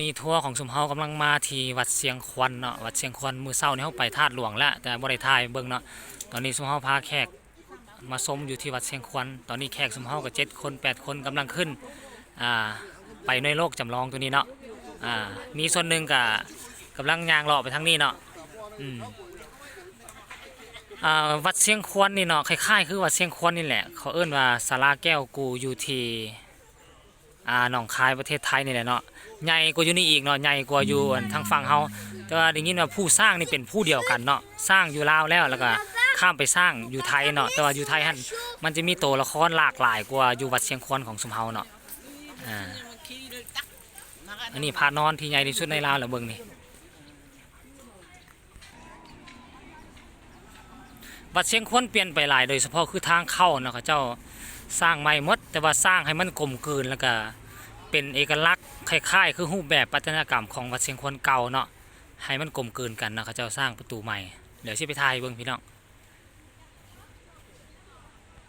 นี่ทัวร์ของสมเฮากำลังมาที่วัดเสียงควันเนาะวัดเสียงควันมือเช้านี่เฮาไปธาตุหลวงแล้วแต่บ่ได้ถ่ายเบิ่งเนาะตอนนี้สมเฮาพาแขกมาชมอยู่ที่วัดเสียงควัน ตอนนี้แขกสมเฮาก็7คน8คนกำลังขึ้นอ่าไปในโลกจำลองตัวนี้เนาะอ่ามีส่วนหนึ่งก็กำลังยางเลาะไปทางนี้เนาะอืมอ่าวัดเสียงควันนี่เนาะคล้ายๆคือวัดเสียงควันนี่แหละเขาเอิ้นว่าศาลาแก้วกูอยู่ที่ อ่าหนองคายประเทศไทยนี่แหละเนาะใหญ่กว่าอยู่นี่อีกเนาะใหญ่กว่าอยู่ทางฝั่งเฮาแต่ว่าได้ยินว่าผู้สร้างนี่เป็นผู้เดียวกันเนาะสร้างอยู่ลาวแล้วแล้วก็ข้ามไปสร้างอยู่ไทยเนาะแต่ว่าอยู่ไทยหั่นมันจะมีตัวละครหลากหลายกว่าอยู่วัดเชียงควนของสมเฮาเนาะอ่าอันนี้พระนอนที่ใหญ่ที่สุดในลาวแล้วเบิ่งนี่วัดเชียงควนเปลี่ยนไปหลายโดยเฉพาะคือทางเข้าเนาะเขาเจ้าสร้างใหม่หมด แต่ว่าสร้างให้มันกลมกลืนแล้วก็เป็นเอกลักษณ์คล้ายๆ คือรูปแบบปัตนกรรมของวัดเชียงควนเก่าเนาะให้มันกลมกลืนกันเนาะเขาจะสร้างประตูใหม่เดี๋ยวชิไปทายเบิ่งพี่น้อง